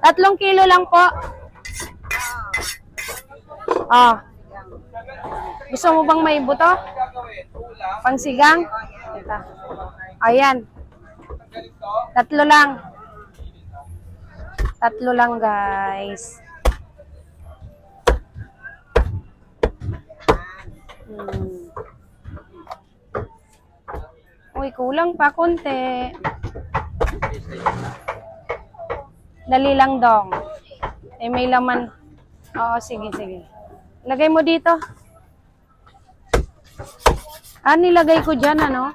Tatlong kilo lang po. Ah. Gusto mo bang may buto? Pangsigang? Ito. Ayan. Tatlo lang. Tatlo lang, guys. Hmm. Uy, kulang pa konti. Dali lang dong. Eh, may laman. Oo, sige, sige. Lagay mo dito. Ah, nilagay ko dyan, ano?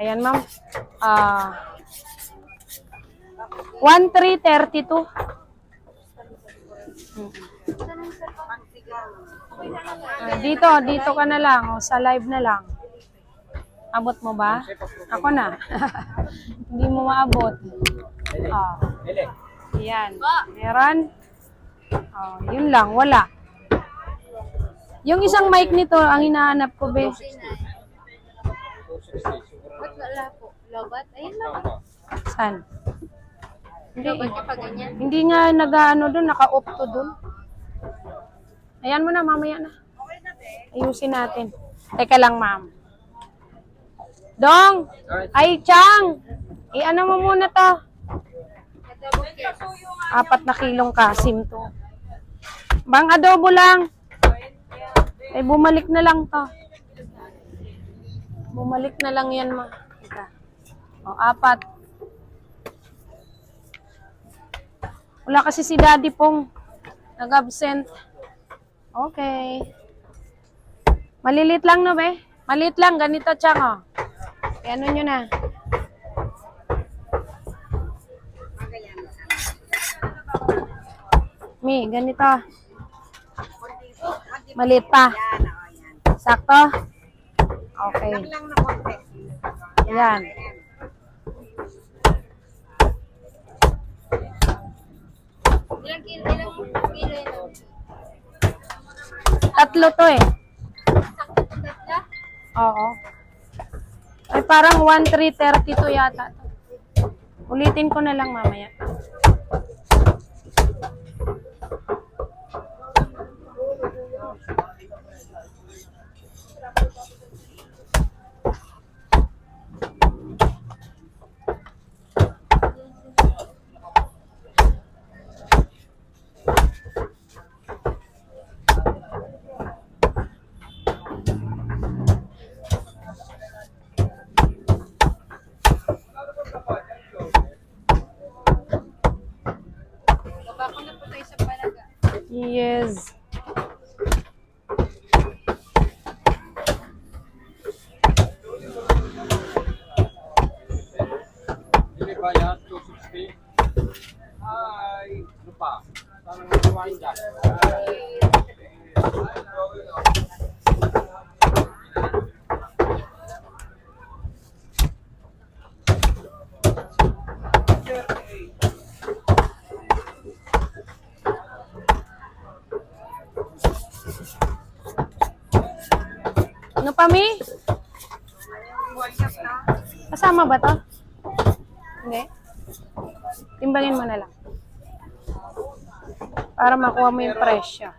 Ayan, ma'am. Ah. 1,332. Mm. Ah, dito, dito ka na lang. O, sa live na lang. Abot mo ba? Ako na. Hindi mo maabot. Ah. Yan. Meron? Oh, yun lang. Wala. Yung isang mic nito, ang hinahanap ko, be. Ba't wala po? Lobat? Ayun lang. Saan? Hindi, hindi nga nag-ano doon, naka-off to doon. Ayan mo na, mamaya na. Ayusin natin. Teka lang, ma'am. Dong! Ay, Chang! I-ano mo muna to. Apat na kilong kasim to. Bang adobo lang. Eh, bumalik na lang to. Bumalik na lang yan, ma. Teka. O, apat. Wala kasi si daddy pong nag-absent. Okay. Malilit lang, no, be? Maliit lang, ganito, Chang, oh. E, ano nyo na? Mi, ganito. Maliit pa. Sakto? Okay. lang na konti. Yan. Ilang kilo, ilang kilo yun? Tatlo to eh. Tatla? Oo. Ay parang 1,332 yata. to. Ulitin ko na lang mamaya. Ano pa, Mi? Kasama ba to? Hindi. Timbangin mo na lang. Para makuha mo yung presyo.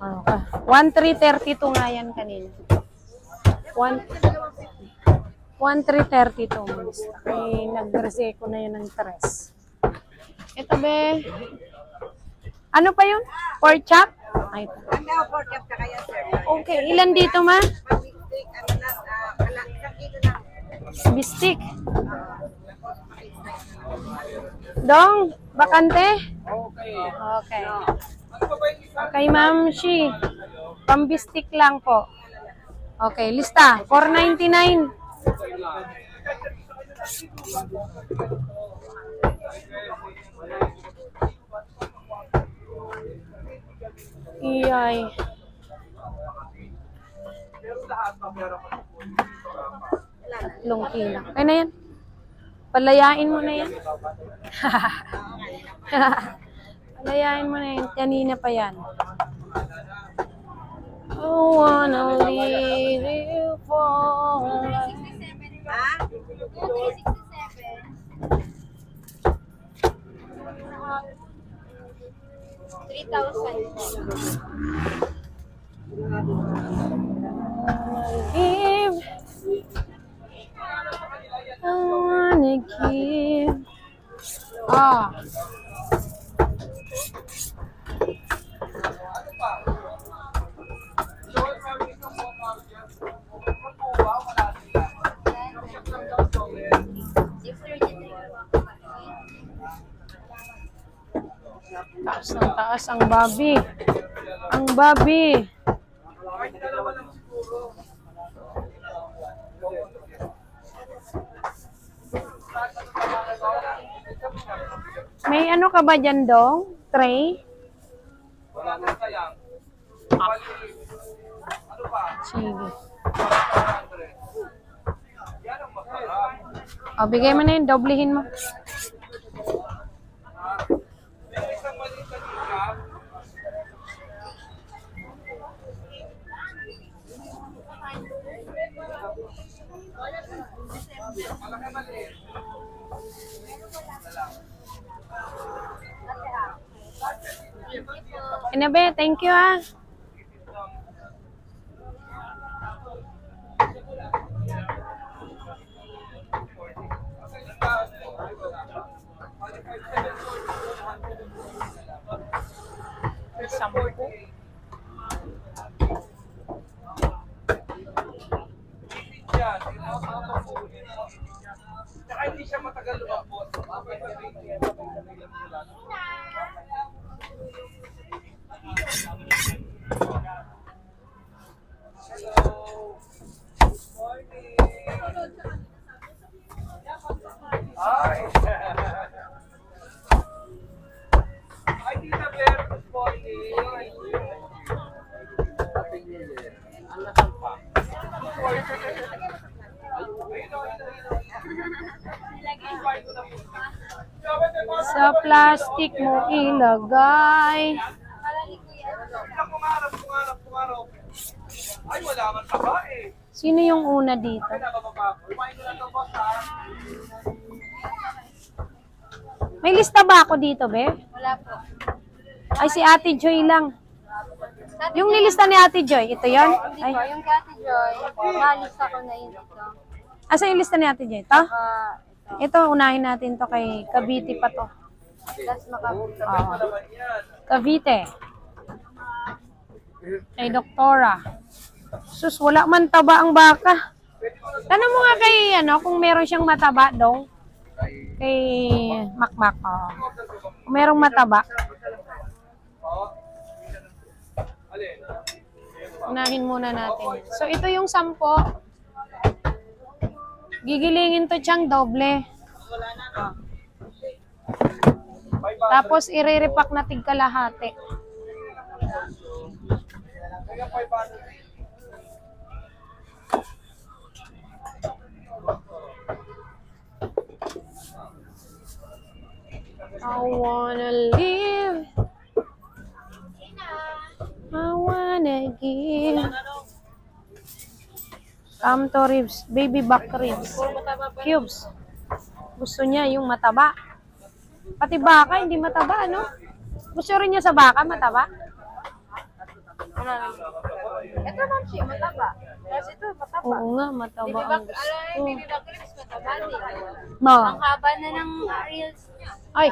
Okay. 1,332 nga yan kanina. 1 1,332 mas. Ay, nag-reseko na yun ng tres. Ito be. Ano pa yun? Pork chop? Ay, sir. Okay, ilan dito ma? Ano ah. Bistik. Dong, bakante? Okay. Okay. Ano? Okay, ma'am, she. Pambistik lang po. Okay, lista. 499. Iyay. Kilo. Kaya na yan. Palayain mo na yan. Palayain mo na yan. Kanina pa yan. I wanna leave you for Ha? Three thousand. Give. I wanna give. Ah. Taas ang babi. Ang babi. May ano ka ba dyan, Dong? Tray? Wala na sayang. Ano pa? Sige. 100. Yan ang masarap. O, bigay mo na yun. Doblehin mo. May isang maliit na tingkap. Malaki maliit. Inabe, thank you ah. Sampu. Yan, Tsaka hindi siya matagal lumabot. Okay, Hello. Morning. Hi. Hi, Tita Bear. Good morning. Happy New Year. Ang nasaan pa? Sa plastic mo ilagay. Sino yung una dito? Ko? May lista ba ako dito, be? Wala po. Ay, si Ate Joy lang. Yung nilista ni Ate Joy, ito yon? Hindi Ay, po, yung Kati Joy, malis ako na yun ito. asa yung lista ni Ate Joy? Ito? Ah, Ito, unahin natin to kay Cavite pa to. That's makabuto. Oo. Yan. Cavite. Kay Doktora. Sus, wala man taba ang baka. Tanong mo nga kay, ano, kung meron siyang mataba, dong. Kay Makmak, oh. Kung merong mataba. Alin? unahin muna natin. So, ito yung sampo. Gigilingin to siyang doble. Oh. Tapos, iriripak na tig kalahati. Kaya 500. I wanna live. I wanna give. Come to ribs. Baby back ribs. Cubes. Gusto niya yung mataba. Pati baka, hindi mataba, ano? Gusto rin niya sa baka, mataba? Ito ma'am siya, mataba. Kasi ito, mataba. Oo nga, mataba ang Alam gusto. mo, baby back ribs, mataba din. No. Ang haba na ng reels niya. Ay,